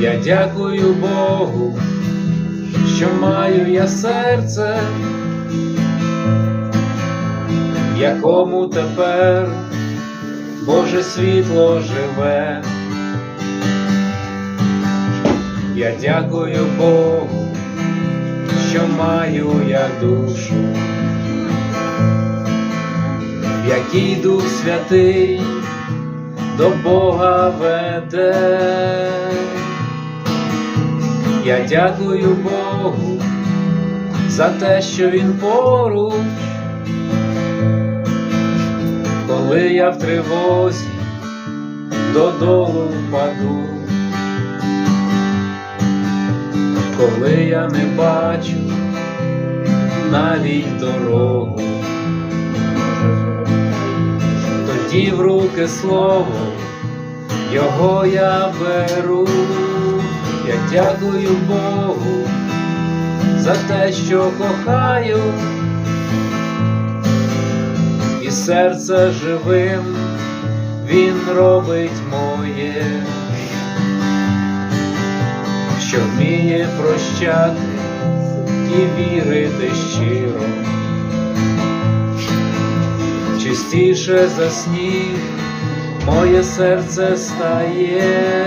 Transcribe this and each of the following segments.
Я дякую Богу, що маю я серце, якому тепер Боже світло живе. Я дякую Богу, що маю я душу, в якій Дух Святий до Бога веде. Я дякую Богу за те, що Він поруч, коли я в тривозі додолу впаду, коли я не бачу навіть дорогу, тоді в руки слово його я беру. Я дякую Богу за те, що кохаю, і серце живим Він робить моє, що вміє прощати і вірити щиро, чистіше за сніг моє серце стає.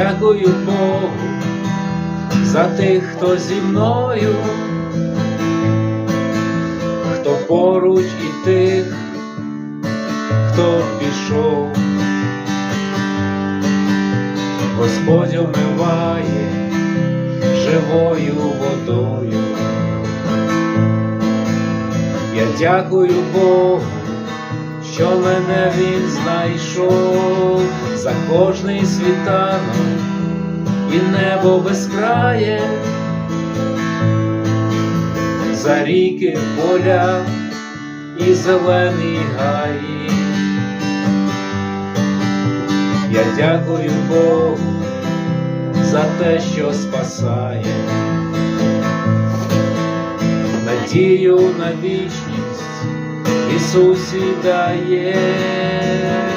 Дякую Богу за тих, хто зі мною, хто поруч і тих, хто пішов, Господь омиває живою водою. Я дякую Богу, що мене він знайшов. За кожний світанок і небо безкрає, за ріки, поля і зелені гаї. Я дякую Богу за те, що спасає, надію на вічність Ісусі дает.